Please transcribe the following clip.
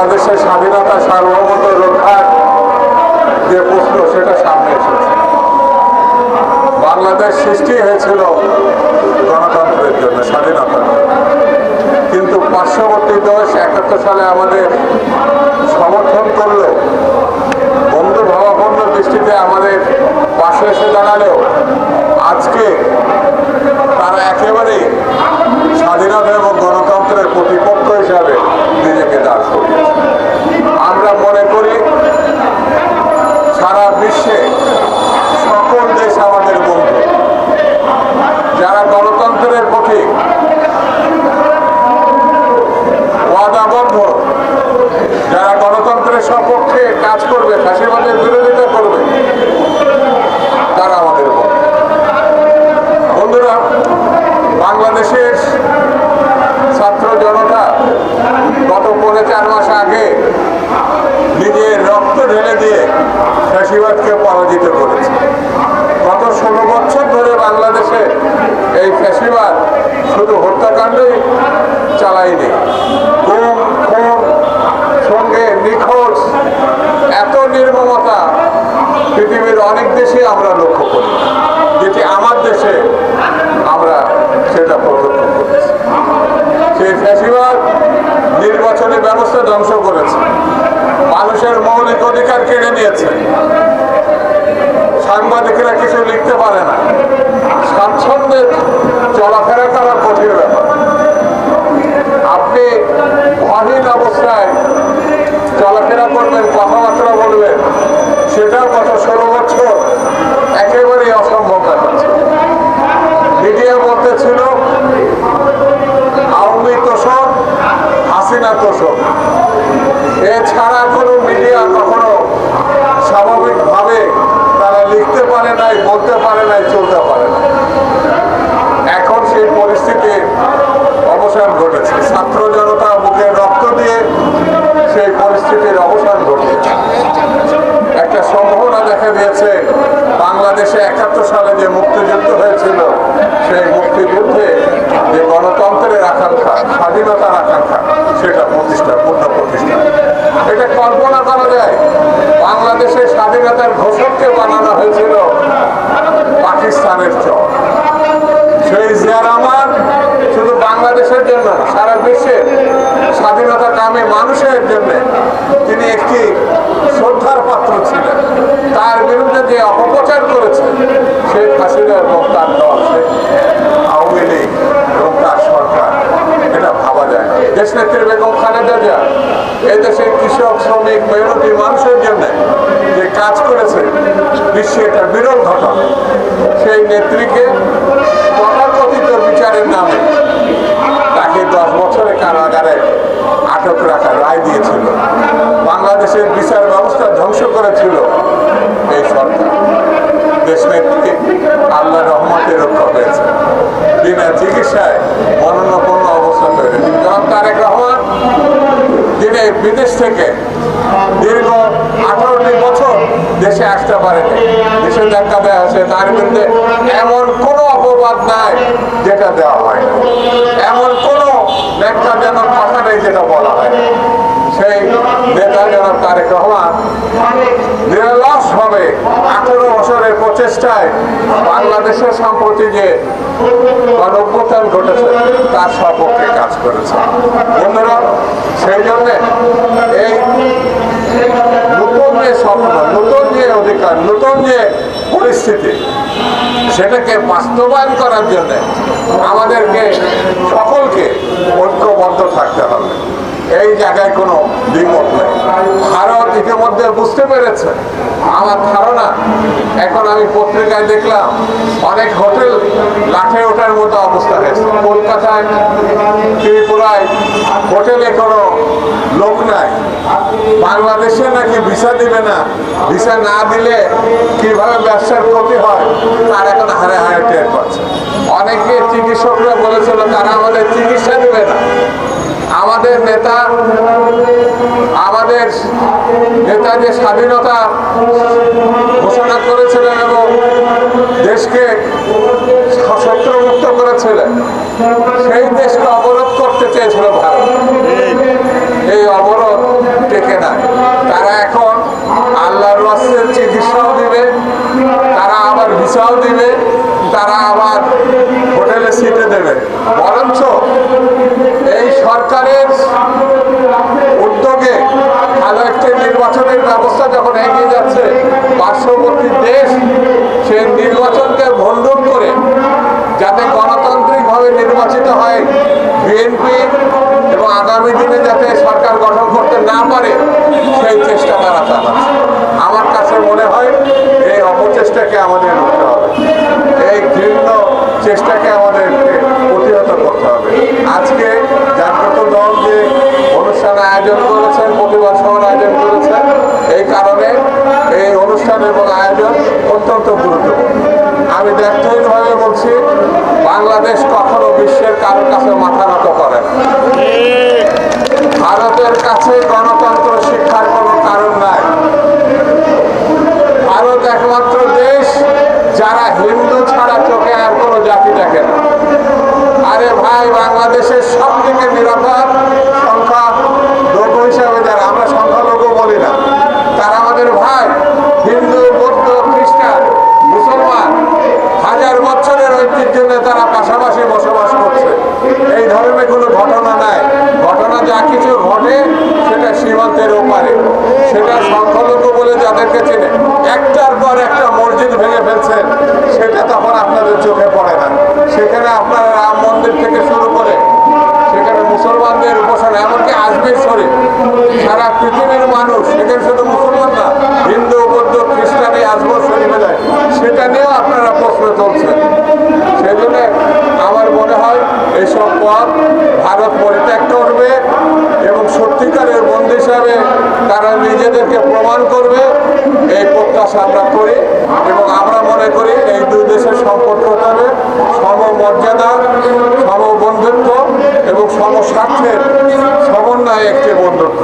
বাংলাদেশের স্বাধীনতা সার্বভৌমত্ব রক্ষার যে প্রশ্ন, সেটা সামনে এসেছে। বাংলাদেশ সৃষ্টি হয়েছিল গণতন্ত্রের জন্য, স্বাধীনতা। কিন্তু পার্শ্ববর্তী দেশ একাত্তর সালে আমাদের সমর্থন করল। বন্ধু ভাবাপন্ন দৃষ্টিতে আমাদের পাশে এসে দাঁড়ালেও আজকে তারা একেবারেই স্বাধীনতা এবং গণতন্ত্রের প্রতিপক্ষ হিসাবে নিজেকে দাঁড় করিয়েছে আমরা মনে করি সারা বিশ্বে সকল দেশ আমাদের বন্ধু যারা গণতন্ত্রের পক্ষে ওয়াদাবদ্ধ যারা গণতন্ত্রের সপক্ষে কাজ করবে ফাঁসিবাদের বিরোধিতা করবে তারা আমাদের বন্ধু বন্ধুরা বাংলাদেশের ছাত্র জনতা গত পনেরো চার মাস আগে নিজের রক্ত ঢেলে দিয়ে ফ্যাসিবাদকে পরাজিত করেছে। গত ষোলো বছর ধরে বাংলাদেশে এই ফ্যাসিবাদ শুধু হত্যাকাণ্ডই চালায়নি। গুম, খুন, সঙ্গে নিখোঁজ, এত নির্মমতা পৃথিবীর অনেক দেশে আমরা লক্ষ্য করি যেটি আমার দেশে আমরা সেটা প্রত্যক্ষ করেছি সেই ফ্যাসিবাদ নির্বাচনী ব্যবস্থা ধ্বংস করেছে মানুষের মৌলিক অধিকার কেড়ে নিয়েছে। সাংবাদিকরা কিছু লিখতে পারে না। স্বাচ্ছন্দ্যে চলাফেরা করা কঠিন ব্যাপার। আপনি অহীন অবস্থায় চলাফেরা করবেন, কথাবার্তা বলবেন সেটাও গত ষোলো বছর একেবারেই অসম্ভব দেখাচ্ছে মিডিয়া বলতে ছিল, আওয়ামী তোষক, হাসিনা তোষক। এছাড়া কোনো মিডিয়া কখনো স্বাভাবিকভাবে তারা লিখতে পারে নাই বলতে পারে নাই, চলতে পারে না এখন সেই পরিস্থিতির অবসান ঘটেছে। ছাত্র জনতা বুকে রক্ত দিয়ে সেই পরিস্থিতির অবসান ঘটেছে। একটা সম্ভাবনা দেখা দিয়েছে, বাংলাদেশে একাত্তর সালে যে মুক্তিযুদ্ধ হয়েছিল, সেই মুক্তিযুদ্ধে যে গণতন্ত্রের আকাঙ্ক্ষা, স্বাধীনতার আকাঙ্ক্ষা, সেটা প্রতিষ্ঠা পূর্ণ প্রতিষ্ঠা এটা কল্পনা করা যায় বাংলাদেশের স্বাধীনতার ঘোষককে বানানো হয়েছিল পাকিস্তানের চর সেই জিয়া রহমান শুধু বাংলাদেশের জন্য না, সারা বিশ্বের স্বাধীনতা কামী মানুষের জন্য তিনি একটি শ্রদ্ধার পাত্র ছিলেন তার বিরুদ্ধে যে অপপ্রচার করেছে শেখ হাসিনা এবং তার দল আওয়ামী লীগ এবং তার সরকার। এটা ভাবা যায় না। দেশনেত্রী বেগম খালেদা জিয়া এদেশের কৃষক, শ্রমিক, মেহনতি মানুষের জন্য যে কাজ করেছে, বিশ্বে এটা বিরল ঘটনা। সেই নেত্রীকে তথাকথিত বিচারের নামে তাকে দশ বছরের কারাগারে আটক রাখার রায় দিয়েছিল। বাংলাদেশের বিচার ব্যবস্থা ধ্বংস করেছিল এই সরকার। আল্লাহ রহমতে রক্ষা বিনা চিকিৎসায় অবস্থা তৈরি। তারেক রহমান বিদেশ থেকে দীর্ঘ আঠারোটি বছর দেশে আসতে পারেনি দেশে দেখা দেওয়া হয়েছে তার বিরুদ্ধে এমন কোনো অপবাদ নাই যেটা দেওয়া হয় এমন কোনো ন্যাক্কারজনক কথা নেই যেটা বলা হয়, সেই নেতা যেন তারেক রহমান নিরলস ভাবে আঠেরো বছরের প্রচেষ্টায় বাংলাদেশের সম্প্রতি যে গণঅভ্যুত্থান ঘটেছে, তার সপক্ষে কাজ করেছে। বন্ধুরা, সেই জন্যে এই নতুন যে স্বপ্ন, নতুন যে অধিকার, নতুন যে পরিস্থিতি, সেটাকে বাস্তবায়ন করার জন্য আমাদেরকে, সকলকে ঐক্যবদ্ধ থাকতে হবে। এই জায়গায় কোনো দ্বিমত নেই। ভারত ইতিমধ্যে বুঝতে পেরেছে। আমার ধারণা, এখন আমি পত্রিকায় দেখলাম, অনেক হোটেল লাঠে ওঠার মতো অবস্থা হয়েছে। কলকাতায়, ত্রিপুরায় হোটেলে কোনো লোক নাই। বাংলাদেশে নাকি ভিসা দিবে না? ভিসা না দিলে কীভাবে ব্যবসার ক্ষতি হয়? তার এখন হারে হারে টের পাচ্ছে। অনেকে চিকিৎসকরা বলেছিল, তারা আমাদের চিকিৎসা দিবে না। আমাদের নেতা আমাদের নেতা যে স্বাধীনতা ঘোষণা করেছিলেন এবং দেশকে শত্রুমুক্ত করেছিলেন, সেই দেশকে অবরোধ করতে চেয়েছিল ভারত। ভিসাও দিবে তারা আবার হোটেলে সিটে দেবে। বরঞ্চ এই সরকারের উদ্যোগে ভালো একটি নির্বাচনের ব্যবস্থা যখন এগিয়ে যাচ্ছে, পার্শ্ববর্তী দেশ সে নির্বাচনকে ভণ্ডুল করে যাতে গণতান্ত্রিকভাবে নির্বাচিত হয় বিএনপি এবং আগামী দিনে যাতে সরকার গঠন করতে না পারে, সেই চেষ্টা তারা চালাচ্ছে। আমার কাছে মনে হয় এই অপচেষ্টাকে আমাদের রুখতে হবে। এই ঘৃণ্য চেষ্টাকে আমাদেরকে প্রতিহত করতে হবে। আজকে জাগ্রত দল যে অনুষ্ঠান আয়োজন করেছেন, প্রতিবাদ সভার আয়োজন করেছেন, এই কারণে এই অনুষ্ঠান এবং আয়োজন অত্যন্ত গুরুত্বপূর্ণ। আমি ব্যর্থহীনভাবে বলছি, বাংলাদেশ কখনো বিশ্বের কারোর কাছে মাথা নত করে ভারতের কাছে গণতন্ত্র জাতি দেখে না আরে ভাই, বাংলাদেশের সব থেকে নিরাপদ সংখ্যা লঘু হিসাবে যারা, আমরা সংখ্যালঘু বলি না। তারা আমাদের ভাই, হিন্দু, বৌদ্ধ, খ্রিস্টান, মুসলমান, হাজার বছরের ঐতিহ্য নিয়ে তারা পাশাপাশি বসবাস করছে। এই ধরনের কোনো ঘটনা নাই। ঘটনা যা কিছু ঘটে, সেটা সীমান্তের ওপারে। সেটা সংখ্যালঘু বলে যাদেরকে চেনে, একটার পর একটা মসজিদ ভেঙে ফেলছেন সেটা তখন আপনাদের চোখে পড়ে না। সেখানে আপনার রাম মন্দির থেকে শুরু করে সেখানে মুসলমানদের উপাসনা, এমনকি আসবে শরীফ সারা পৃথিবীর মানুষ, সেখানে শুধু মুসলমান প্রমাণ করবে এই প্রত্যাশা আমরা করি এবং আমরা মনে করি এই দুই দেশের সম্পর্ক হবে সমমর্যাদা, সমবন্ধুত্ব এবং সমস্বার্থের সমন্বয়ে একটি বন্ধুত্ব।